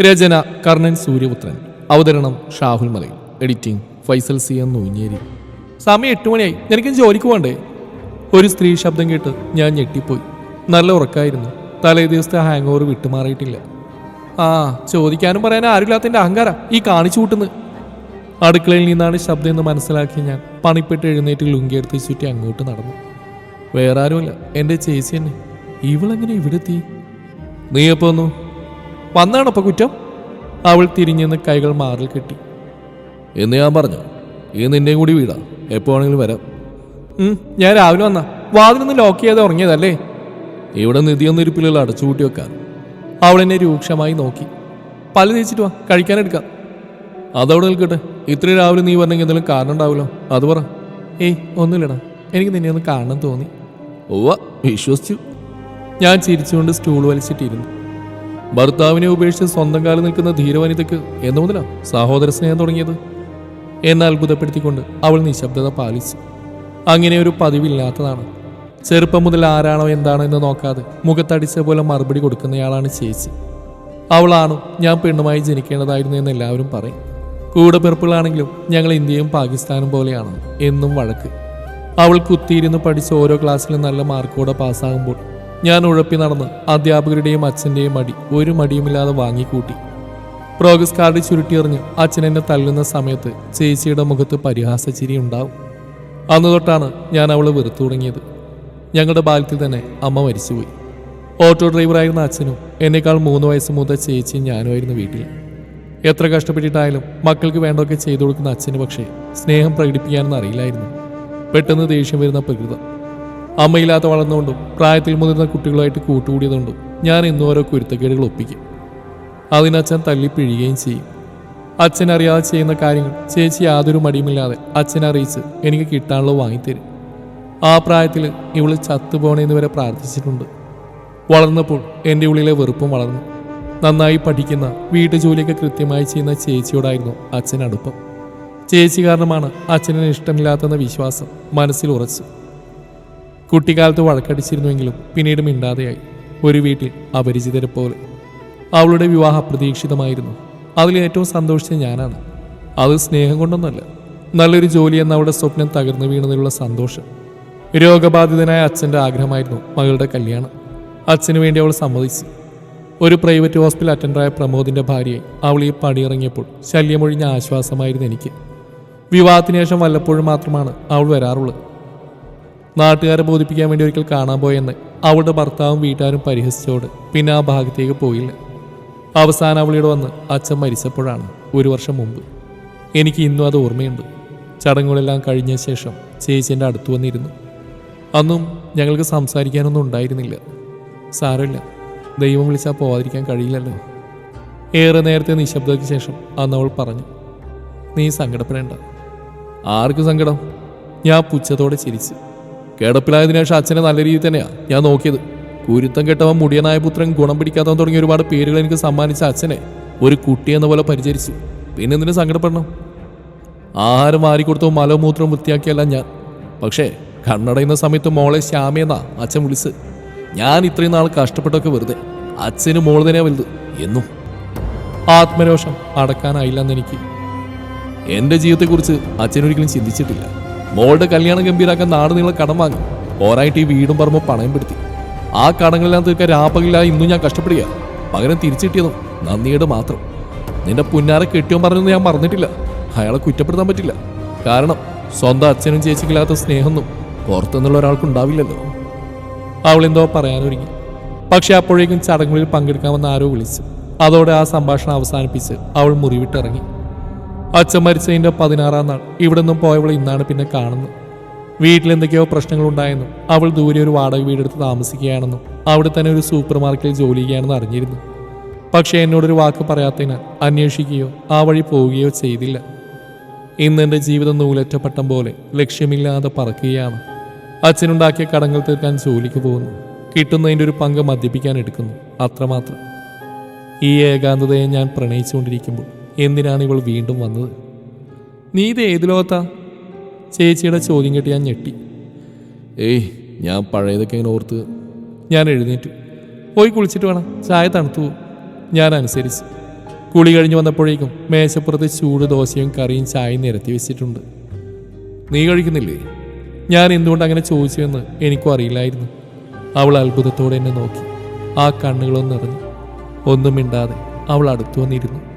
രചന കർണൻ സൂര്യപുത്രൻ. അവതരണം Shahul Malayil. Editing Faisal C M Noonjeri. സമയം എട്ട് മണിയായി. നിനക്ക് ജോലിക്ക് പോകണ്ടേ? ഒരു സ്ത്രീ ശബ്ദം കേട്ട് ഞാൻ ഞെട്ടിപ്പോയി. നല്ല ഉറക്കായിരുന്നു. തലേ ദിവസത്തെ ഹാങ് ഓവർ വിട്ടുമാറിയിട്ടില്ല. ആ ചോദിക്കാനും പറയാനും ആരുമില്ലാത്തതിന്റെ അഹങ്കാര ഈ കാണിച്ചു കൂട്ടുന്നത്. അടുക്കളയിൽ നിന്നാണ് ശബ്ദം എന്ന് മനസ്സിലാക്കി ഞാൻ പണിപ്പെട്ട് എഴുന്നേറ്റ് ലുങ്കിയെടുത്ത് ചുറ്റി അങ്ങോട്ട് നടന്നു. വേറെ ആരുമല്ല. എന്റെ ചേച്ചി തന്നെ. ഇവളെങ്ങനെ ഇവിടെ എത്തി നീ എപ്പോ വന്നു വന്നാണോ ഇപ്പൊ കുറ്റം? അവൾ തിരിഞ്ഞെന്ന് കൈകൾ മാറിൽ കെട്ടി. എന്ന് ഞാൻ പറഞ്ഞു. ഈ നിന്നെ കൂടി വീടാ. എപ്പോ വേണമെങ്കിലും വരാം. ഞാൻ രാവിലെ വന്ന. വാതിലൊന്ന് ലോക്ക് ചെയ്ത് ഉറങ്ങിയതല്ലേ? ഇവിടെ നിധിയൊന്നും അടച്ചു കൂട്ടി വെക്കാൻ. അവൾ എന്നെ രൂക്ഷമായി നോക്കി. പല തേച്ചിട്ട് വാ കഴിക്കാനെടുക്കാം അതവിടെ നിൽക്കട്ടെ. ഇത്രയും രാവിലെ നീ പറഞ്ഞെങ്കിൽ എന്തെങ്കിലും കാരണം ഉണ്ടാവുമല്ലോ. അത് പറ. ഏയ് ഒന്നുമില്ലടാ. എനിക്ക് നിന്നെ ഒന്ന് കാണണം തോന്നി. ഓ വിശ്വസിച്ചു. ഞാൻ ചിരിച്ചുകൊണ്ട് സ്റ്റൂൾ വലിച്ചിട്ടിരുന്നു. ഭർത്താവിനെ ഉപേക്ഷിച്ച് സ്വന്തം കാലം നിൽക്കുന്ന ധീരവനിതയ്ക്ക് എന്നു മുതലാ സഹോദര സ്നേഹം തുടങ്ങിയത്. എന്നെ അത്ഭുതപ്പെടുത്തിക്കൊണ്ട് അവൾ നിശബ്ദത പാലിച്ചു. അങ്ങനെ ഒരു പതിവില്ലാത്തതാണ്. ചെറുപ്പം മുതൽ ആരാണോ എന്താണോ എന്ന് നോക്കാതെ മുഖത്തടിച്ച പോലെ മറുപടി കൊടുക്കുന്നയാളാണ് ചേച്ചി. അവളാണോ ഞാൻ പെണ്ണുമായി ജനിക്കേണ്ടതായിരുന്നു എന്ന് എല്ലാവരും പറയും. കൂടെ പിറപ്പുകളാണെങ്കിലും ഞങ്ങൾ ഇന്ത്യയും പാകിസ്ഥാനും പോലെയാണ് എന്നും വഴക്ക്. അവൾ കുത്തിയിരുന്ന് പഠിച്ച് ഓരോ ക്ലാസ്സിലും നല്ല മാർക്കോടെ പാസ്സാകുമ്പോൾ ഞാൻ ഉഴപ്പി നടന്ന് അധ്യാപകരുടെയും അച്ഛന്റെയും മടി ഒരു മടിയുമില്ലാതെ വാങ്ങിക്കൂട്ടി. പ്രോഗ്രസ് കാർഡ് ചുരുട്ടിയെറിഞ്ഞ് അച്ഛൻ എന്നെ തല്ലുന്ന സമയത്ത് ചേച്ചിയുടെ മുഖത്ത് പരിഹാസച്ചിരി ഉണ്ടാവും. അന്ന് തൊട്ടാണ് ഞാൻ അവളെ വെറുത്തു തുടങ്ങിയത്. ഞങ്ങളുടെ ബാലത്തിൽ തന്നെ അമ്മ മരിച്ചുപോയി. ഓട്ടോ ഡ്രൈവറായിരുന്ന അച്ഛനും എന്നേക്കാൾ മൂന്ന് വയസ്സ് മൂത്ത ചേച്ചിയും ഞാനുമായിരുന്നു വീട്ടിൽ. എത്ര കഷ്ടപ്പെട്ടിട്ടായാലും മക്കൾക്ക് വേണ്ടതൊക്കെ ചെയ്തു കൊടുക്കുന്ന അച്ഛന് പക്ഷേ സ്നേഹം പ്രകടിപ്പിക്കാനൊന്നും അറിയില്ലായിരുന്നു. പെട്ടെന്ന് ദേഷ്യം വരുന്ന പ്രകൃതം. അമ്മയില്ലാത്ത വളർന്നുകൊണ്ടും പ്രായത്തിൽ മുതിർന്ന കുട്ടികളുമായിട്ട് കൂട്ടുകൂടിയതുകൊണ്ടും ഞാൻ ഇന്നും ഓരോ കുരുത്തക്കേടുകൾ ഒപ്പിക്കും. അതിനച്ഛൻ തല്ലിപ്പിഴുകയും ചെയ്യും. അച്ഛൻ അറിയാതെ ചെയ്യുന്ന കാര്യങ്ങൾ ചേച്ചി യാതൊരു മടിയുമില്ലാതെ അച്ഛനെ അറിയിച്ച് എനിക്ക് കിട്ടാനുള്ളത് വാങ്ങിത്തരും. ആ പ്രായത്തിൽ ഇവൾ ചത്തുപോണേന്ന് വരെ പ്രാർത്ഥിച്ചിട്ടുണ്ട്. വളർന്നപ്പോൾ എന്റെ ഉള്ളിലെ വെറുപ്പും വളർന്നു. നന്നായി പഠിക്കുന്ന വീട്ടുജോലിയൊക്കെ കൃത്യമായി ചെയ്യുന്ന ചേച്ചിയോടായിരുന്നു അച്ഛൻ അടുപ്പം ചേച്ചി കാരണമാണ് അച്ഛനെ ഇഷ്ടമില്ലാത്തെന്ന വിശ്വാസം മനസ്സിൽ ഉറച്ചു. കുട്ടിക്കാലത്ത് വഴക്കടിച്ചിരുന്നുവെങ്കിലും പിന്നീട് മിണ്ടാതെയായി. ഒരു വീട്ടിൽ അപരിചിതരെ പോലെ. അവളുടെ വിവാഹം അപ്രതീക്ഷിതമായിരുന്നു. അതിൽ ഏറ്റവും സന്തോഷിച്ച ഞാനാണ്. അത് സ്നേഹം കൊണ്ടൊന്നല്ല. നല്ലൊരു ജോലി എന്ന അവളുടെ സ്വപ്നം തകർന്നു വീണതിലുള്ള സന്തോഷം. രോഗബാധിതനായ അച്ഛന്റെ ആഗ്രഹമായിരുന്നു മകളുടെ കല്യാണം. അച്ഛന് വേണ്ടി അവൾ സമ്മതിച്ചു. ഒരു പ്രൈവറ്റ് ഹോസ്പിറ്റൽ അറ്റൻഡറായ പ്രമോദിന്റെ ഭാര്യയെ അവൾ ഈ പടിയിറങ്ങിയപ്പോൾ ശല്യമൊഴിഞ്ഞ ആശ്വാസമായിരുന്നു എനിക്ക്. വിവാഹത്തിന് ശേഷം വല്ലപ്പോഴും മാത്രമാണ് അവൾ വരാറുള്ളത്. നാട്ടുകാരെ ബോധിപ്പിക്കാൻ വേണ്ടി ഒരിക്കൽ കാണാൻ പോയെന്ന് അവളുടെ ഭർത്താവും വീട്ടുകാരും പരിഹസിച്ചോട് പിന്നെ ആ ഭാഗത്തേക്ക് പോയില്ല. അവസാനം അവളിയുടെ വന്ന് അച്ഛൻ മരിച്ചപ്പോഴാണ് ഒരു വർഷം മുമ്പ്. എനിക്ക് ഇന്നും അത് ഓർമ്മയുണ്ട്. ചടങ്ങുകളെല്ലാം കഴിഞ്ഞ ശേഷം ചേച്ചി എന്റെ അടുത്ത് വന്നിരുന്നു. അന്നും ഞങ്ങൾക്ക് സംസാരിക്കാനൊന്നും ഉണ്ടായിരുന്നില്ല. സാരമില്ല. ദൈവം വിളിച്ചാൽ പോവാതിരിക്കാൻ കഴിയില്ലല്ലോ. ഏറെ നേരത്തെ നിശബ്ദതയ്ക്ക് ശേഷം അന്ന് അവൾ പറഞ്ഞു നീ സങ്കടപ്പെടേണ്ട. ആർക്ക് സങ്കടം? ഞാൻ പുച്ഛത്തോടെ ചിരിച്ചു. കിടപ്പിലായതിനു ശേഷം അച്ഛനെ നല്ല രീതിയിൽ തന്നെയാ. ഞാൻ നോക്കിയത്. കുരുത്തം കെട്ടവൻ മുടിയനായ പുത്രൻ ഗുണം പിടിക്കാത്തവൻ തുടങ്ങിയ ഒരുപാട് പേരുകൾ എനിക്ക് സമ്മാനിച്ച അച്ഛനെ ഒരു കുട്ടി എന്ന പോലെ പരിചരിച്ചു. പിന്നെ എന്തിനു സങ്കടപ്പെടണം? ആഹാരം വാരിക്കൊടുത്തോ മലമൂത്രം വൃത്തിയാക്കിയല്ല ഞാൻ. പക്ഷേ കണ്ണടയുന്ന സമയത്ത് മോളെ ശ്യാമയെന്നാ അച്ഛൻ വിളിച്ച് ഞാൻ ഇത്രയും നാൾ കഷ്ടപ്പെട്ടൊക്കെ വെറുതെ. അച്ഛന് മോൾ തന്നെയാ വലുത്. എന്നും ആത്മരോഷം അടക്കാനായില്ലെന്നെനിക്ക് എന്റെ ജീവിതത്തെക്കുറിച്ച് അച്ഛനൊരിക്കലും ചിന്തിച്ചിട്ടില്ല. മോളുടെ കല്യാണം ഗംഭീരാക്കാൻ നാട് നീളെ കടം വാങ്ങി. പോരായിട്ട് ഈ വീടും പറമ്പും പണയം പെടുത്തി. ആ കടങ്ങളെല്ലാം തീർക്കാൻ രാപ്പകലില്ലാതെ ഇന്നും ഞാൻ കഷ്ടപ്പെടുക പകരം തിരിച്ചിട്ടിയതും നന്ദിയുടെ മാത്രം. നിന്റെ പുന്നാരെ കെട്ടിയോ പറഞ്ഞൊന്നും ഞാൻ മറന്നിട്ടില്ല. അയാളെ കുറ്റപ്പെടുത്താൻ പറ്റില്ല. കാരണം സ്വന്തം അച്ഛനും ചേച്ചിക്കില്ലാത്ത സ്നേഹമൊന്നും പുറത്തുനിന്നുള്ള ഒരാൾക്കുണ്ടാവില്ലല്ലോ അവൾ എന്തോ പറയാനൊരുങ്ങി. പക്ഷെ അപ്പോഴേക്കും ചടങ്ങുകളിൽ പങ്കെടുക്കാമെന്ന് ആരോ വിളിച്ചു. അതോടെ ആ സംഭാഷണം അവസാനിപ്പിച്ച് അവൾ മുറിവിട്ടിറങ്ങി. അച്ഛൻ മരിച്ചതിന്റെ പതിനാറാം നാൾ. ഇവിടെ നിന്നും പോയവൾ ഇന്നാണ് പിന്നെ കാണുന്നത്. വീട്ടിൽ എന്തൊക്കെയോ പ്രശ്നങ്ങളുണ്ടായെന്നും അവൾ ദൂരെ ഒരു വാടക വീടെടുത്ത് താമസിക്കുകയാണെന്നും അവിടെ തന്നെ ഒരു സൂപ്പർ മാർക്കറ്റിൽ ജോലി ചെയ്യുകയാണെന്ന് അറിഞ്ഞിരുന്നു. പക്ഷേ എന്നോടൊരു വാക്ക് പറയാത്തതിനാൽ അന്വേഷിക്കുകയോ ആ വഴി പോവുകയോ ചെയ്തില്ല. ഇന്ന് എന്റെ ജീവിതം നൂലറ്റപ്പട്ടം പോലെ ലക്ഷ്യമില്ലാതെ പറക്കുകയാണ്. അച്ഛനുണ്ടാക്കിയ കടങ്ങൾ തീർക്കാൻ ജോലിക്ക് പോകുന്നു. കിട്ടുന്നതിന്റെ ഒരു പങ്ക് മദ്യപിക്കാൻ എടുക്കുന്നു. അത്രമാത്രം. ഈ ഏകാന്തതയെ ഞാൻ പ്രണയിച്ചുകൊണ്ടിരിക്കുമ്പോൾ എന്തിനാണ് ഇവൾ വീണ്ടും വന്നത്? നീ ഇത് ഏത് ലോകത്താ? ചേച്ചിയുടെ ചോദ്യം കേട്ട് ഞാൻ ഞെട്ടി. ഏയ് ഞാൻ പഴയതൊക്കെ ഇങ്ങനെ ഓർത്ത്. ഞാൻ എഴുന്നേറ്റു. പോയി കുളിച്ചിട്ട് വേണം. ചായ തണുത്തു. ഞാൻ അനുസരിച്ച്. കുളി കഴിഞ്ഞ് വന്നപ്പോഴേക്കും മേശപ്പുറത്ത് ചൂട് ദോശയും കറിയും ചായയും നിരത്തി വെച്ചിട്ടുണ്ട്. നീ കഴിക്കുന്നില്ലേ? ഞാൻ എന്തുകൊണ്ട് അങ്ങനെ ചോദിച്ചു എന്ന് എനിക്കും അറിയില്ലായിരുന്നു. അവൾ അത്ഭുതത്തോടെ എന്നെ നോക്കി. ആ കണ്ണുകളൊന്നും നിറഞ്ഞു. ഒന്നും മിണ്ടാതെ അവൾ അടുത്തു വന്നിരുന്നു.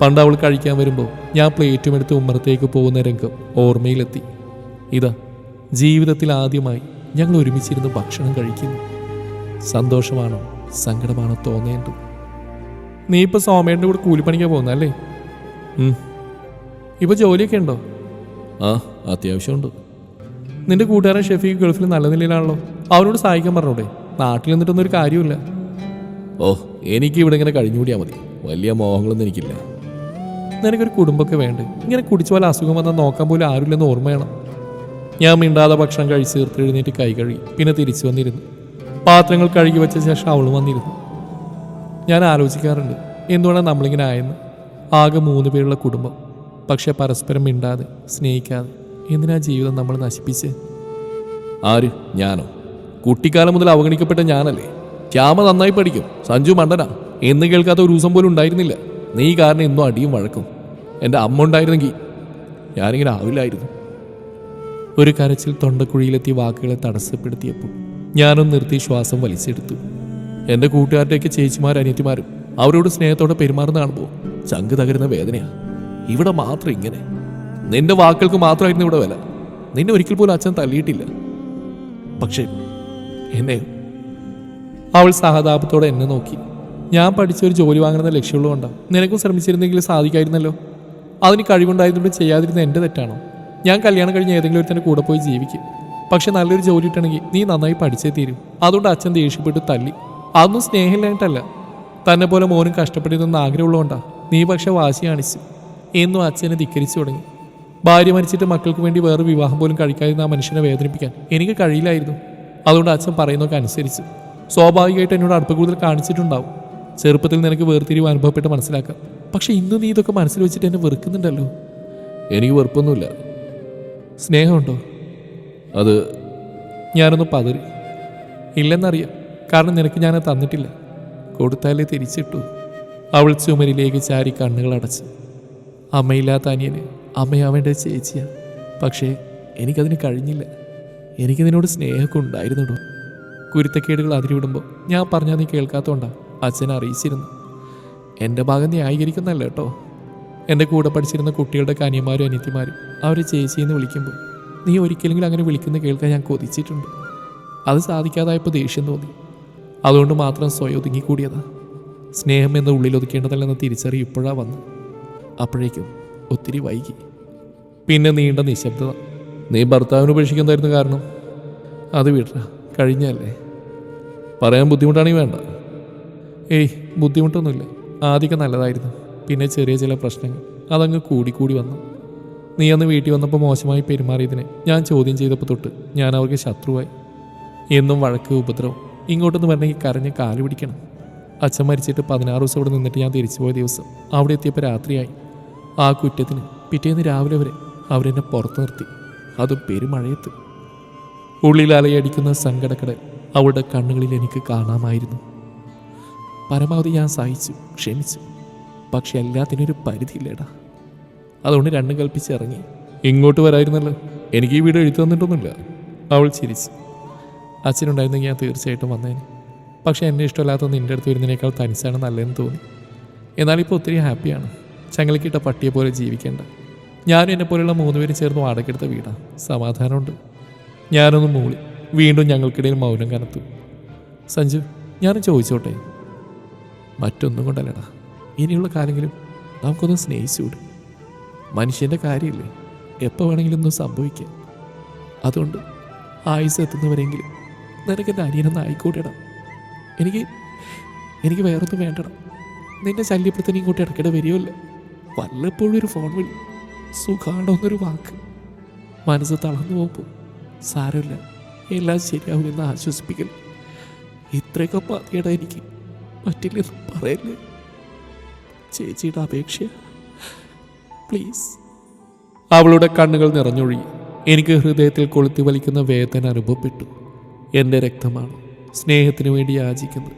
പണ്ട് അവൾ കഴിക്കാൻ വരുമ്പോൾ ഞാൻ പ്ലേറ്റും എടുത്ത് ഉമ്മറത്തേക്ക് പോകുന്ന രംഗം ഓർമ്മയിലെത്തി. ഇതാ ജീവിതത്തിൽ ആദ്യമായി ഞങ്ങൾ ഒരുമിച്ചിരുന്ന് ഭക്ഷണം കഴിക്കുന്നു. സന്തോഷമാണോ സങ്കടമാണോ തോന്നേണ്ടത്? നീ ഇപ്പൊ സോമേന്റെ കൂടെ കൂലിപ്പണിക്കാൻ പോകുന്നല്ലേ ഇപ്പൊ ജോലിയൊക്കെ ഉണ്ടോ? ആ അത്യാവശ്യമുണ്ട്. നിന്റെ കൂട്ടുകാരൻ ഷെഫീഖ് ഗൾഫിൽ നല്ല നിലയിലാണല്ലോ. അവനോട് സഹായിക്കാൻ പറഞ്ഞോടെ. നാട്ടിൽ നിന്നിട്ടൊന്നും ഒരു കാര്യമില്ല ഓ എനിക്ക് ഇവിടെ ഇങ്ങനെ കഴിഞ്ഞുകൂടിയാൽ മതി. വലിയ മോഹങ്ങളൊന്നും എനിക്കില്ല. നിനക്കൊരു കുടുംബമൊക്കെ വേണ്ടേ? ഇങ്ങനെ കുടിച്ചു പോലെ അസുഖം വന്നാൽ നോക്കാൻ പോലും ആരുമില്ലെന്ന് ഓർമ്മയാണ്. ഞാൻ മിണ്ടാതെ ഭക്ഷണം കഴിച്ച് തീർത്ത് എഴുന്നേറ്റ് കൈ കഴുകി പിന്നെ തിരിച്ചു വന്നിരുന്നു. പാത്രങ്ങൾ കഴുകി വെച്ച ശേഷം അവളും വന്നിരുന്നു. ഞാൻ ആലോചിക്കാറുണ്ട് എന്തുകൊണ്ടാണ് നമ്മളിങ്ങനെ ആയെന്ന്? ആകെ മൂന്ന് പേരുള്ള കുടുംബം പക്ഷെ പരസ്പരം മിണ്ടാതെ സ്നേഹിക്കാതെ. എന്തിനാ ജീവിതം നമ്മൾ നശിപ്പിച്ച്? ആര്? ഞാനോ? കുട്ടിക്കാലം മുതൽ അവഗണിക്കപ്പെട്ട ഞാനല്ലേ? ക്യാമ നന്നായി പഠിക്കും സഞ്ജു മണ്ടന. എന്ന് കേൾക്കാത്ത ഒരു ദിവസം പോലും ഉണ്ടായിരുന്നില്ല. നീ കാരണം ഇന്നും അടിയും വഴക്കും. എന്റെ അമ്മ ഉണ്ടായിരുന്നെങ്കിൽ ഞാനിങ്ങനെ ആവില്ലായിരുന്നു. ഒരു കരച്ചിൽ തൊണ്ടക്കുഴിയിലെത്തി വാക്കുകളെ തടസ്സപ്പെടുത്തിയപ്പോൾ ഞാനും നിർത്തി ശ്വാസം വലിച്ചെടുത്തു. എന്റെ കൂട്ടുകാരുടെയൊക്കെ ചേച്ചിമാരും അനിയത്തിമാരും അവരോട് സ്നേഹത്തോടെ പെരുമാറുന്ന കാണുമ്പോൾ ചങ്ക് തകരുന്ന വേദനയാണ് ഇവിടെ മാത്രം ഇങ്ങനെ. നിന്റെ വാക്കുകൾക്ക് മാത്രമായിരുന്നു ഇവിടെ വില. നിന്നെ ഒരിക്കൽ പോലും അച്ഛൻ തല്ലിയിട്ടില്ല പക്ഷേ എന്നെ അവൾ സഹതാപത്തോടെ എന്നെ നോക്കി. ഞാൻ പഠിച്ച ഒരു ജോലി വാങ്ങണമെന്ന ലക്ഷ്യമുള്ളതുകൊണ്ടാണ് നിനക്കും ശ്രമിച്ചിരുന്നെങ്കിൽ സാധിക്കായിരുന്നല്ലോ. അതിന് കഴിവുണ്ടായതുകൊണ്ട് ചെയ്യാതിരുന്ന എന്റെ തെറ്റാണോ? ഞാൻ കല്യാണം കഴിഞ്ഞ് ഏതെങ്കിലും ഒരുത്തന്റെ കൂടെ പോയി ജീവിക്കും. പക്ഷെ നല്ലൊരു ജോലി കിട്ടണമെങ്കിൽ നീ നന്നായി പഠിച്ചേ തീരും. അതുകൊണ്ട് അച്ഛൻ ദേഷ്യപ്പെട്ട് തല്ലി. അതൊന്നും സ്നേഹമില്ലായിട്ടല്ല തന്നെ പോലെ മോനും കഷ്ടപ്പെട്ടിരുന്ന ആഗ്രഹമുള്ളതുകൊണ്ടാ നീ പക്ഷെ വാശി കാണിച്ചു. എന്നും അച്ഛനെ ധിക്കരിച്ചു തുടങ്ങി. ഭാര്യ മരിച്ചിട്ട് മക്കൾക്ക് വേണ്ടി വേറെ വിവാഹം പോലും കഴിക്കാതിരുന്ന ആ മനുഷ്യനെ വേദനിപ്പിക്കാൻ എനിക്ക് കഴിയില്ലായിരുന്നു. അതുകൊണ്ട് അച്ഛൻ പറയുന്നതൊക്കെ അനുസരിച്ചു. സ്വാഭാവികമായിട്ട് എന്നോട് അടുപ്പ് കൂടുതൽ കാണിച്ചിട്ടുണ്ടാവും. ചെറുപ്പത്തിൽ നിനക്ക് വേർതിരിവ് അനുഭവപ്പെട്ട് മനസ്സിലാക്കാം. പക്ഷെ ഇന്ന് നീ ഇതൊക്കെ മനസ്സിൽ വെച്ചിട്ട് എന്നെ വെറുക്കുന്നുണ്ടല്ലോ. എനിക്ക് വെറുപ്പൊന്നുമില്ല. സ്നേഹമുണ്ടോ? അത് ഞാനൊന്ന് പതറി ഇല്ലെന്നറിയാം. കാരണം നിനക്ക് ഞാൻ തന്നിട്ടില്ല. കൊടുത്താലേ തിരിച്ചിട്ടു. അവൾ ചുമരിലേക്ക് ചാരി കണ്ണുകൾ അടച്ച്. അമ്മയില്ലാത്ത അനിയന് അമ്മയാവേണ്ട ചേച്ചിയാ. പക്ഷേ എനിക്കതിന് കഴിഞ്ഞില്ല. എനിക്ക് നിന്നോട് സ്നേഹമൊക്കെ ഉണ്ടായിരുന്നുണ്ടോ കുരുത്തക്കേടുകൾ അതിരിവിടുമ്പോൾ ഞാൻ പറഞ്ഞാൽ നീ കേൾക്കാത്തതുകൊണ്ടാ അച്ഛനെ അറിയിച്ചിരുന്നു. എന്റെ ഭാഗം ന്യായീകരിക്കുന്നല്ല കേട്ടോ. എന്റെ കൂടെ പഠിച്ചിരുന്ന കുട്ടികളുടെ കനിയന്മാരും അനിയത്തിമാരും അവരെ ചേച്ചിയെന്ന് വിളിക്കുമ്പോൾ നീ ഒരിക്കലെങ്കിലും അങ്ങനെ വിളിക്കുന്ന കേൾക്കാൻ ഞാൻ കൊതിച്ചിട്ടുണ്ട്. അത് സാധിക്കാതായപ്പോൾ ദേഷ്യം തോന്നി. അതുകൊണ്ട് മാത്രം സ്വയം ഒതുങ്ങിക്കൂടിയതാ. സ്നേഹം എന്ന ഉള്ളിൽ ഒതുക്കേണ്ടതല്ലെന്ന തിരിച്ചറി ഇപ്പോഴാ വന്നു അപ്പോഴേക്കും ഒത്തിരി വൈകി. പിന്നെ നീണ്ട നിശബ്ദത. നീ ഭർത്താവിന് ഉപേക്ഷിക്കുന്നതായിരുന്നു കാരണം. അത് വിടറ കഴിഞ്ഞല്ലേ? പറയാൻ ബുദ്ധിമുട്ടാണെങ്കിൽ വേണ്ട. ഏയ് ബുദ്ധിമുട്ടൊന്നുമില്ല. ആദ്യമൊക്കെ നല്ലതായിരുന്നു. പിന്നെ ചെറിയ ചില പ്രശ്നങ്ങൾ. അതങ്ങ് കൂടിക്കൂടി വന്നു. നീ അന്ന് വീട്ടിൽ വന്നപ്പോൾ മോശമായി പെരുമാറിയതിനെ ഞാൻ ചോദ്യം ചെയ്തപ്പോൾ തൊട്ട് ഞാൻ അവർക്ക് ശത്രുവായി. എന്നും വഴക്ക് ഉപദ്രവം. ഇങ്ങോട്ടൊന്ന് വരണമെങ്കിൽ കരഞ്ഞ് കാൽ പിടിക്കണം. അച്ഛൻ മരിച്ചിട്ട് പതിനാറ് ദിവസം ഇവിടെ നിന്നിട്ട് ഞാൻ തിരിച്ചു പോയ ദിവസം അവിടെ എത്തിയപ്പോൾ രാത്രിയായി. ആ കുറ്റത്തിന് പിറ്റേന്ന് രാവിലെ വരെ അവരെന്നെ പുറത്തു നിർത്തി. അതും പെരുമഴയത്ത്. ഉള്ളിൽ അലയടിക്കുന്ന സങ്കടക്കടൽ അവളുടെ കണ്ണുകളിൽ എനിക്ക് കാണാമായിരുന്നു. പരമാവധി ഞാൻ സഹിച്ചു ക്ഷമിച്ചു. പക്ഷെ എല്ലാത്തിനൊരു പരിധിയില്ലേടാ. അതുകൊണ്ട് രണ്ടും കൽപ്പിച്ച് ഇറങ്ങി. ഇങ്ങോട്ട് വരായിരുന്നല്ലോ. എനിക്ക് ഈ വീട് എഴുതി തന്നിട്ടൊന്നുമില്ല. അവൾ ചിരിച്ചു. അച്ഛനുണ്ടായിരുന്നെങ്കിൽ ഞാൻ തീർച്ചയായിട്ടും വന്നേനെ. പക്ഷെ എന്നെ ഇഷ്ടമല്ലാത്ത നിന്റെ അടുത്ത് വരുന്നതിനേക്കാൾ തനിച്ചാണ് നല്ലതെന്ന് തോന്നി. എന്നാലിപ്പോൾ ഒത്തിരി ഹാപ്പിയാണ്. ചങ്ങലക്കിട്ട പട്ടിയെ പോലെ ജീവിക്കേണ്ട. ഞാനും എന്നെ പോലെയുള്ള മൂന്നുപേരും പേര് ചേർന്ന് വാടകെടുത്ത വീടാണ് സമാധാനമുണ്ട്. ഞാനൊന്ന് മൂളി. വീണ്ടും ഞങ്ങൾക്കിടയിൽ മൗനം കനത്തു. സഞ്ജു ഞാനും ചോദിച്ചോട്ടെ? മറ്റൊന്നും കൊണ്ടല്ലടാ. ഇനിയുള്ള കാലെങ്കിലും നമുക്കൊന്ന് സ്നേഹിച്ചുകൂടും. മനുഷ്യന്റെ കാര്യമില്ലേ? എപ്പോൾ വേണമെങ്കിലും ഒന്നും സംഭവിക്കാം. അതുകൊണ്ട് ആയുസ് എത്തുന്നവരെങ്കിലും നിനക്ക് എന്റെ അനിയനൊന്ന് ആയിക്കോട്ടെടാ എനിക്ക് എനിക്ക് വേറൊന്നും വേണ്ടടാ. നിന്റെ ശല്യപ്പെടുത്തനെയും ഇങ്ങോട്ട് ഇടയ്ക്കിടെ വരികയല്ലേ വല്ലപ്പോഴും ഒരു ഫോൺ വിളി. സുഖാണോ എന്നൊരു വാക്ക്. മനസ്സ് തളർന്നു പോകുമ്പോൾ സാരമില്ല. എല്ലാം ശരിയാവുമെന്ന് ആശ്വസിപ്പിക്കൽ ഇത്രയൊക്കെ മതിയടാ എനിക്ക്. പറ്റില്ലെന്ന് പറയല്ലേ? ചേച്ചിയുടെ അപേക്ഷ. പ്ലീസ്. അവളുടെ കണ്ണുകൾ നിറഞ്ഞൊഴുകി. എനിക്ക് ഹൃദയത്തിൽ കൊളുത്തി വലിക്കുന്ന വേദന അനുഭവപ്പെട്ടു. എന്റെ രക്തമാണ് സ്നേഹത്തിന് വേണ്ടി യാചിക്കുന്നത്.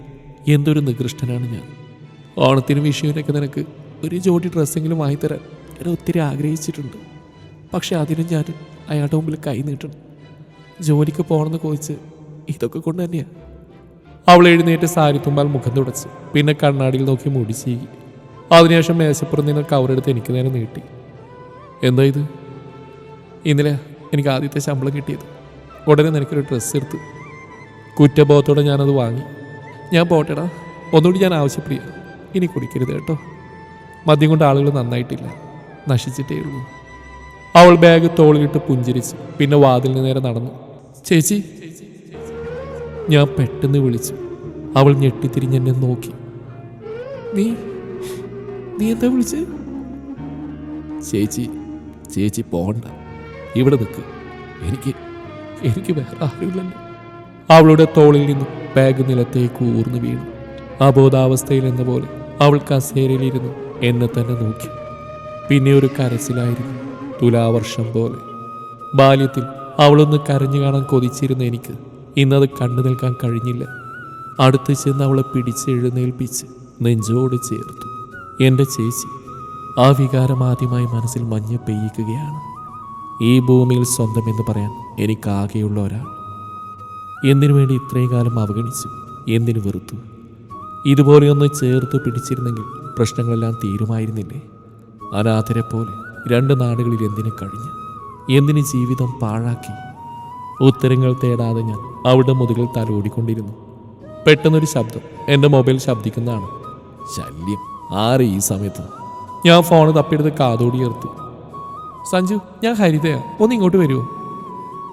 എന്തൊരു നികൃഷ്ടനാണ് ഞാൻ. ഓണത്തിനും വിഷുവിനൊക്കെ നിനക്ക് ഒരു ജോഡി ഡ്രസ്സെങ്കിലും വാങ്ങിത്തരാൻ ഞാൻ ഒത്തിരി ആഗ്രഹിച്ചിട്ടുണ്ട്. പക്ഷെ അതിനും ഞാൻ അയാളുടെ മുമ്പിൽ കൈ നീട്ടണം. ജോലിക്ക് പോകണമെന്ന് കോച്ച് ഇതൊക്കെ കൊണ്ട് തന്നെയാണ് അവൾ എഴുന്നേറ്റ് സാരി തുമ്പാൽ മുഖം തുടച്ചു പിന്നെ കണ്ണാടിയിൽ നോക്കി മുടി ചീകി. അതിനുശേഷം മേശപ്പുറം നിന്ന് കവറെടുത്ത് എനിക്ക് നേരെ നീട്ടി. എന്താ ഇത്? ഇന്നലെ എനിക്ക് ആദ്യത്തെ ശമ്പളം കിട്ടിയത്. ഉടനെ നിനക്കൊരു ഡ്രസ്സ് എടുത്തു. കുറ്റബോധത്തോടെ ഞാനത് വാങ്ങി. ഞാൻ പോട്ടേടാ ഒന്നുകൂടി ഞാൻ ആവശ്യപ്പെടുക ഇനി കുടിക്കരുത് കേട്ടോ. മദ്യം കൊണ്ട് ആളുകൾ നന്നായിട്ടില്ല. നശിച്ചിട്ടേ ഉള്ളൂ അവൾ ബാഗ് തോളിലിട്ട് പുഞ്ചിരിച്ചു പിന്നെ വാതിലിന് നേരെ നടന്നു. ചേച്ചി ഞാൻ പെട്ടെന്ന് വിളിച്ചു. അവൾ ഞെട്ടിത്തിരിഞ്ഞെന്നെ നോക്കി. നീ നീ എന്താ വിളിച്ച്? ചേച്ചി ചേച്ചി പോണ്ട ഇവിടെ നിൽക്ക് എനിക്ക് എനിക്ക് വേറെ ആരുമില്ലല്ലോ. അവളുടെ തോളിൽ നിന്നും ബാഗ് നിലത്തേക്ക് ഊർന്നു വീണു. അബോധാവസ്ഥയിൽ എന്ന പോലെ അവൾ കസേരയിലിരുന്നു എന്നെ തന്നെ നോക്കി. പിന്നെ ഒരു കരച്ചിലായിരുന്നു തുലാവർഷം പോലെ. ബാല്യത്തിൽ അവളൊന്ന് കരഞ്ഞു കാണാൻ കൊതിച്ചിരുന്ന എനിക്ക് ഇന്നത് കണ്ടു നിൽക്കാൻ കഴിഞ്ഞില്ല. അടുത്ത് ചെന്ന് അവളെ പിടിച്ച് എഴുന്നേൽപ്പിച്ച് നെഞ്ചോട് ചേർത്തു. എന്റെ ചേച്ചി ആ വികാരം ആദ്യമായി മനസ്സിൽ മഞ്ഞ് പെയ്യിക്കുകയാണ് ഈ ഭൂമിയിൽ സ്വന്തം എന്ന് പറയാൻ എനിക്കാകെയുള്ള ഒരാൾ. എന്തിനു വേണ്ടി ഇത്രയും കാലം അവഗണിച്ചു? എന്തിനു വെറുത്തു? ഇതുപോലെയൊന്ന് ചേർത്ത് പിടിച്ചിരുന്നെങ്കിൽ പ്രശ്നങ്ങളെല്ലാം തീരുമായിരുന്നില്ലേ? അനാഥരെ പോലെ രണ്ട് നാടുകളിൽ എന്തിനു കഴിഞ്ഞു? എന്തിന് ജീവിതം പാഴാക്കി? ഉത്തരങ്ങൾ തേടാതെ ഞാൻ അവിടെ മുതുകിൽ തലോടിക്കൊണ്ടിരുന്നു പെട്ടെന്നൊരു ശബ്ദം എന്റെ മൊബൈൽ ശബ്ദിക്കുന്നതാണ്. ശല്യം. ആറ് ഈ സമയത്ത്. ഞാൻ ഫോൺ തപ്പിയെടുത്ത് കാതോടി ചേർത്തു സഞ്ജു ഞാൻ ഹരിതയാ. ഒന്ന് ഇങ്ങോട്ട് വരുമോ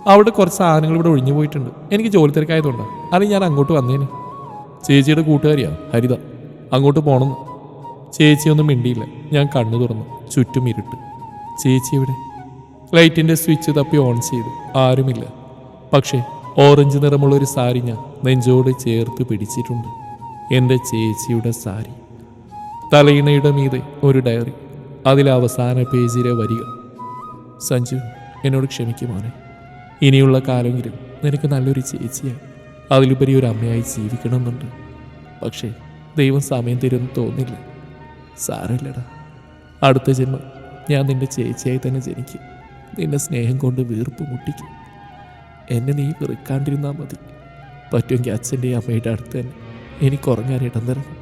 അവിടെ കുറച്ച് സാധനങ്ങൾ ഇവിടെ ഒഴിഞ്ഞു പോയിട്ടുണ്ട്. എനിക്ക് ജോലി തിരക്കായതുകൊണ്ടാണ് അല്ലെങ്കിൽ ഞാൻ അങ്ങോട്ട് വന്നേനെ. ചേച്ചിയുടെ കൂട്ടുകാരിയാ ഹരിത. അങ്ങോട്ട് പോകണം ചേച്ചിയൊന്നും മിണ്ടിയില്ല. ഞാൻ കണ്ണു തുറന്നു. ചുറ്റും ഇരുട്ട്. ചേച്ചി എവിടെ? ലൈറ്റിന്റെ സ്വിച്ച് തപ്പി ഓൺ ചെയ്തു. ആരുമില്ല. പക്ഷേ ഓറഞ്ച് നിറമുള്ള ഒരു സാരി ഞാൻ നെഞ്ചോട് ചേർത്ത് പിടിച്ചിട്ടുണ്ട്. എന്റെ ചേച്ചിയുടെ സാരി. തലയിണയുടെ മീതെ ഒരു ഡയറി. അതിലെ അവസാന പേജിലെ വരികൾ. സഞ്ജു എന്നോട് ക്ഷമിക്കുമോനെ ഇനിയുള്ള കാലമെങ്കിലും നിനക്ക് നല്ലൊരു ചേച്ചിയായി അതിലുപരി ഒരു അമ്മയായി ജീവിക്കണമെന്നുണ്ട്. പക്ഷേ ദൈവം സമയം തരുമെന്ന് തോന്നില്ല. സാരമില്ലടാ അടുത്ത ജന്മം ഞാൻ നിന്റെ ചേച്ചിയായി തന്നെ ജനിക്കും. നിന്റെ സ്നേഹം കൊണ്ട് വീർപ്പ് മുട്ടിക്കും. എന്നെ നീ വെറുക്കാണ്ടിരുന്നാൽ മതി. പറ്റുമെങ്കിൽ അച്ഛന്റെയും അമ്മയുടെ അടുത്ത് തന്നെ എനിക്ക് ഉറങ്ങാൻ ഇടം തരണം.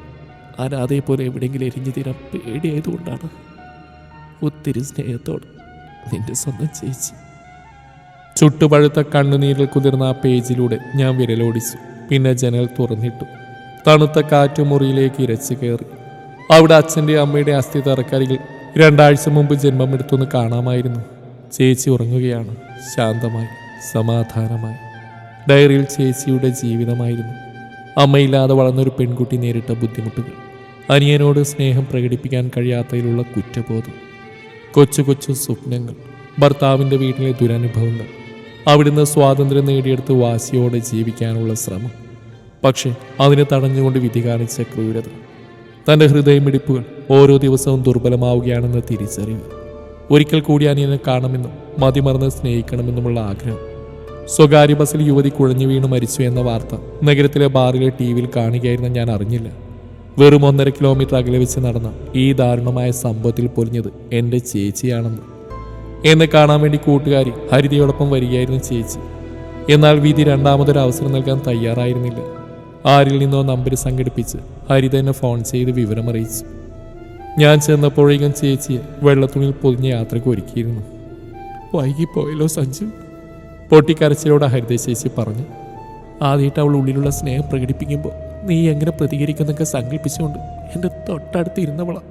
അനാഥയെ പോലെ എവിടെയെങ്കിലും എരിഞ്ഞു തീരാൻ പേടിയായതുകൊണ്ടാണ് ഒത്തിരി സ്നേഹത്തോടെ നിന്റെ സ്വന്തം ചേച്ചി. ചുട്ടുപഴുത്ത കണ്ണുനീരിൽ കുതിർന്ന ആ പേജിലൂടെ ഞാൻ വിരലോടിച്ചു. പിന്നെ ജനൽ തുറന്നിട്ടു. തണുത്ത കാറ്റ് മുറിയിലേക്ക് ഇരച്ചു കയറി. അവിടെ അച്ഛന്റെ അമ്മയുടെ അസ്ഥി തറക്കരികിൽ രണ്ടാഴ്ച മുമ്പ് ജന്മമെടുത്തൊന്ന് കാണാമായിരുന്നു. ചേച്ചി ഉറങ്ങുകയാണ്. ശാന്തമായി. സമാധാനമായി. ഡയറിയിൽ ചേച്ചിയുടെ ജീവിതമായിരുന്നു. അമ്മയില്ലാതെ വളർന്നൊരു പെൺകുട്ടി നേരിട്ട ബുദ്ധിമുട്ടുകൾ. അനിയനോട് സ്നേഹം പ്രകടിപ്പിക്കാൻ കഴിയാത്തതിലുള്ള കുറ്റബോധം. കൊച്ചു കൊച്ചു സ്വപ്നങ്ങൾ. ഭർത്താവിന്റെ വീട്ടിലെ ദുരനുഭവങ്ങൾ. അവിടുന്ന് സ്വാതന്ത്ര്യം നേടിയെടുത്ത് വാശിയോടെ ജീവിക്കാനുള്ള ശ്രമം. പക്ഷേ അതിനെ തടഞ്ഞുകൊണ്ട് വിധി കാണിച്ച ക്രൂരത. തന്റെ ഹൃദയമിടിപ്പുകൾ ഓരോ ദിവസവും ദുർബലമാവുകയാണെന്ന തിരിച്ചറിവ്. ഒരിക്കൽ കൂടി അനിയനെ കാണണമെന്നും മതിമറന്ന് സ്നേഹിക്കണമെന്നുമുള്ള ആഗ്രഹം. സ്വകാര്യ ബസ്സിൽ യുവതി കുഴഞ്ഞു വീണ് മരിച്ചു എന്ന വാർത്ത നഗരത്തിലെ ബാറിലെ ടി വിയിൽ കാണുകയായിരുന്ന ഞാൻ അറിഞ്ഞില്ല. വെറും ഒന്നര കിലോമീറ്റർ അകലെ വെച്ച് നടന്ന ഈ ദാരുണമായ സംഭവത്തിൽ പൊലിഞ്ഞത് എന്റെ ചേച്ചിയാണെന്ന്. എന്നെ കാണാൻ വേണ്ടി കൂട്ടുകാരി ഹരിതയോടൊപ്പം വരികയായിരുന്നു ചേച്ചി. എന്നാൽ വിധി രണ്ടാമതൊരു അവസരം നൽകാൻ തയ്യാറായിരുന്നില്ല. ആരിൽ നിന്നോ നമ്പർ സംഘടിപ്പിച്ച് ഹരിത എന്നെ ഫോൺ ചെയ്ത് വിവരമറിയിച്ചു. ഞാൻ ചെന്നപ്പോഴേക്കും ചേച്ചിയെ വെള്ളത്തുണിയിൽ പൊതിഞ്ഞ യാത്രയ്ക്ക് ഒരുക്കിയിരുന്നു. വൈകിപ്പോയല്ലോ സഞ്ജു. പൊട്ടിക്കരച്ചിലോട് ഹരിത ചേച്ചി പറഞ്ഞു ആദ്യമായിട്ട് അവൾ ഉള്ളിലുള്ള സ്നേഹം പ്രകടിപ്പിക്കുമ്പോൾ നീ എങ്ങനെ പ്രതികരിക്കുന്നൊക്കെ സങ്കല്പിച്ചുകൊണ്ട് എന്റെ തൊട്ടടുത്ത് ഇരുന്നവളാ.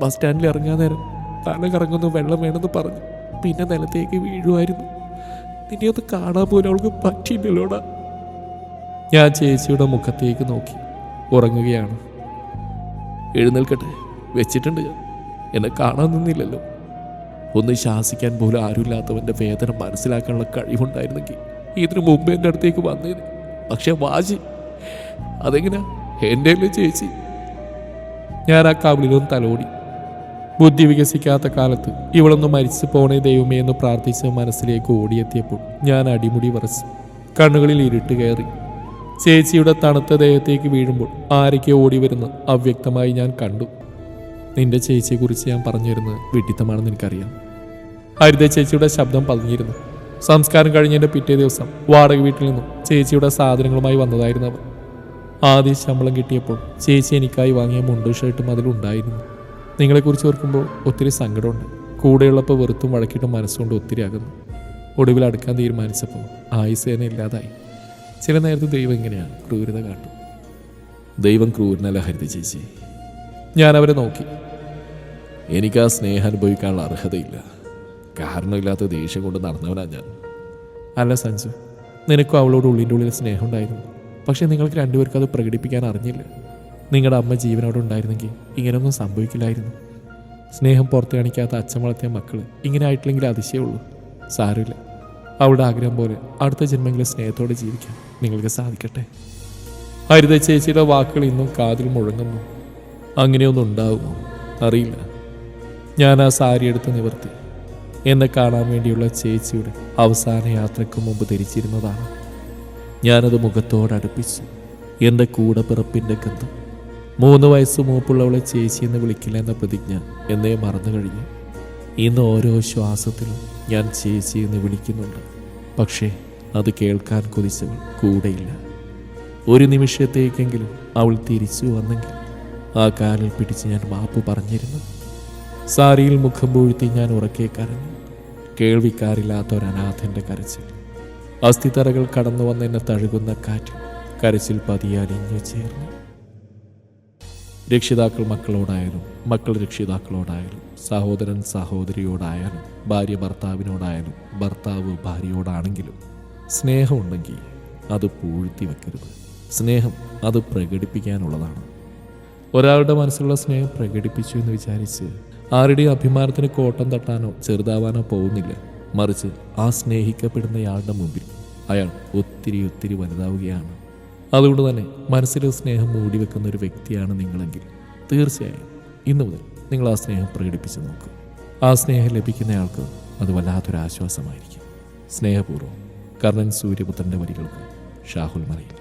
ബസ് സ്റ്റാൻഡിൽ ഇറങ്ങാൻ നേരം തല കറങ്ങുന്നു വെള്ളം വേണമെന്ന് പറഞ്ഞു. പിന്നെ നിലത്തേക്ക് വീഴുമായിരുന്നു. നിന്നെ ഒന്ന് കാണാൻ പോലും അവൾക്ക് പറ്റിയില്ലല്ലോടാ. ഞാൻ ചേച്ചിയുടെ മുഖത്തേക്ക് നോക്കി ഉറങ്ങുകയാണ്. എഴുന്നേൽക്കട്ടെ വെച്ചിട്ടുണ്ട് ഞാൻ. എന്നെ കാണാൻ നിന്നില്ലല്ലോ. ഒന്ന് ശാസിക്കാൻ പോലും ആരുമില്ലാത്തവന്റെ വേദന മനസ്സിലാക്കാനുള്ള കഴിവുണ്ടായിരുന്നെങ്കിൽ ഇതിനു മുമ്പ് എന്റെ അടുത്തേക്ക് വന്നേനെ. പക്ഷെ വാജി അതെങ്ങനെ? എന്റെ ചേച്ചി? ഞാൻ ആ കവിളിലൊന്ന് തലോടി. ബുദ്ധി വികസിക്കാത്ത കാലത്ത് ഇവളൊന്ന് മരിച്ചു പോണേ ദൈവമേ എന്ന് പ്രാർത്ഥിച്ച് മനസ്സിലേക്ക് ഓടിയെത്തിയപ്പോൾ ഞാൻ അടിമുടി വറച്ചു കണ്ണുകളിൽ ഇരുട്ട് കയറി. ചേച്ചിയുടെ തണുത്ത ദേഹത്തേക്ക് വീഴുമ്പോൾ ആരൊക്കെ ഓടി വരുന്ന അവ്യക്തമായി ഞാൻ കണ്ടു. നിന്റെ ചേച്ചിയെക്കുറിച്ച് ഞാൻ പറഞ്ഞു തരുന്നത് വിഡിത്തമാണെന്ന് എനിക്കറിയാം. ഹരിത ചേച്ചിയുടെ ശബ്ദം പതിഞ്ഞിരുന്നു. സംസ്കാരം കഴിഞ്ഞതിന്റെ പിറ്റേ ദിവസം വാടക വീട്ടിൽ നിന്നും ചേച്ചിയുടെ സാധനങ്ങളുമായി വന്നതായിരുന്നു അവർ ആദ്യ ശമ്പളം കിട്ടിയപ്പോൾ ചേച്ചി എനിക്കായി വാങ്ങിയ മുണ്ടും ഷർട്ടും അതിലുണ്ടായിരുന്നു നിങ്ങളെക്കുറിച്ച് ഓർക്കുമ്പോൾ ഒത്തിരി സങ്കടമുണ്ട്. കൂടെയുള്ളപ്പോൾ വെറുത്തും വഴക്കിട്ടും മനസ്സുകൊണ്ട് ഒത്തിരി അകന്നു ഒടുവിൽ അടുക്കാൻ തീരുമാനിച്ചപ്പോൾ ആയുസേന ഇല്ലാതായി. ചില നേരത്ത് ദൈവം ഇങ്ങനെയാണ് ക്രൂരത കാട്ടും ദൈവം ക്രൂരനല്ല ഹരിത ചേച്ചി. ഞാൻ അവരെ നോക്കി. എനിക്ക് ആ സ്നേഹം അനുഭവിക്കാനുള്ള അർഹതയില്ല. കാരണമില്ലാത്ത ദേഷ്യം കൊണ്ട് നടന്നവനാണ് ഞാൻ. അല്ല സഞ്ജു നിനക്കും അവളോട് ഉള്ളിന്റെ ഉള്ളിൽ സ്നേഹം ഉണ്ടായിരുന്നു. പക്ഷെ നിങ്ങൾക്ക് രണ്ടുപേർക്കും അത് പ്രകടിപ്പിക്കാൻ അറിഞ്ഞില്ല. നിങ്ങളുടെ അമ്മ ജീവനോടെ ഉണ്ടായിരുന്നെങ്കിൽ ഇങ്ങനെയൊന്നും സംഭവിക്കില്ലായിരുന്നു. സ്നേഹം പുറത്ത് കാണിക്കാത്ത അച്ഛൻ വളർത്തിയ മക്കൾ ഇങ്ങനെ ആയിട്ടില്ലെങ്കിൽ അതിശയമുള്ളൂ സാരമില്ല. അവളുടെ ആഗ്രഹം പോലെ അടുത്ത ജന്മങ്ങളിൽ സ്നേഹത്തോടെ ജീവിക്കാൻ നിങ്ങൾക്ക് സാധിക്കട്ടെ. ഹരിത ചേച്ചിയുടെ വാക്കുകൾ ഇന്നും കാതിൽ മുഴങ്ങുന്നു. അങ്ങനെയൊന്നും ഉണ്ടാവുമോ അറിയില്ല. ഞാൻ ആ സാരി എടുത്ത് നിവർത്തി. എന്നെ കാണാൻ വേണ്ടിയുള്ള ചേച്ചിയുടെ അവസാന യാത്രയ്ക്ക് മുമ്പ് ധരിച്ചിരുന്നതാണ്. ഞാനത് മുഖത്തോട് അടുപ്പിച്ചു. എന്റെ കൂടെ പിറപ്പിന്റെ ഗന്ധം. മൂന്ന് വയസ്സ് മൂപ്പുള്ളവളെ ചേച്ചി എന്ന് വിളിക്കില്ല എന്ന പ്രതിജ്ഞ എന്നെ മറന്നു കഴിഞ്ഞു. ഇന്ന് ഓരോ ശ്വാസത്തിലും ഞാൻ ചേച്ചി എന്ന് വിളിക്കുന്നുണ്ട്. പക്ഷേ അത് കേൾക്കാൻ കൊതിച്ചവൾ കൂടെയില്ല. ഒരു നിമിഷത്തേക്കെങ്കിലും അവൾ തിരിച്ചു വന്നെങ്കിൽ ആ കാലിൽ പിടിച്ച് ഞാൻ മാപ്പ് പറഞ്ഞിരുന്നു. സാരിയിൽ മുഖം പൂഴ്ത്തി ഞാൻ ഉറക്കെ കരഞ്ഞു. കേൾവിക്കാരില്ലാത്ത ഒരു അനാഥന്റെ കരച്ചിൽ. അസ്ഥിതറകൾ കടന്നു വന്ന് എന്നെ തഴുകുന്ന കാറ്റ് കരച്ചിൽ പതിയാലിഞ്ഞു ചേർന്നു. രക്ഷിതാക്കൾ മക്കളോടായാലും മക്കൾ രക്ഷിതാക്കളോടായാലും സഹോദരൻ സഹോദരിയോടായാലും ഭാര്യ ഭർത്താവിനോടായാലും ഭർത്താവ് ഭാര്യയോടാണെങ്കിലും സ്നേഹമുണ്ടെങ്കിൽ അത് പൂഴ്ത്തി വെക്കരുത്. സ്നേഹം അത് പ്രകടിപ്പിക്കാനുള്ളതാണ്. ഒരാളുടെ മനസ്സിലുള്ള സ്നേഹം പ്രകടിപ്പിച്ചു എന്ന് വിചാരിച്ച് ആരുടെയും അഭിമാനത്തിന് കോട്ടം തട്ടാനോ ചെറുതാവാനോ പോകുന്നില്ല. മറിച്ച് ആ സ്നേഹിക്കപ്പെടുന്നയാളുടെ മുമ്പിൽ അയാൾ ഒത്തിരി ഒത്തിരി വലുതാവുകയാണ്. അതുകൊണ്ട് തന്നെ മനസ്സിലെ സ്നേഹം മൂടി വെക്കുന്ന ഒരു വ്യക്തിയാണ് നിങ്ങളെങ്കിൽ തീർച്ചയായും ഇന്നു മുതൽ നിങ്ങൾ ആ സ്നേഹം പ്രകടിപ്പിച്ച് നോക്കും. ആ സ്നേഹം ലഭിക്കുന്നയാൾക്ക് അത് വല്ലാത്തൊരു ആശ്വാസമായിരിക്കും. സ്നേഹപൂർവം കർണൻ സൂര്യപുത്രന്റെ വരികൾക്ക് ഷാഹുൽ മറയിൽ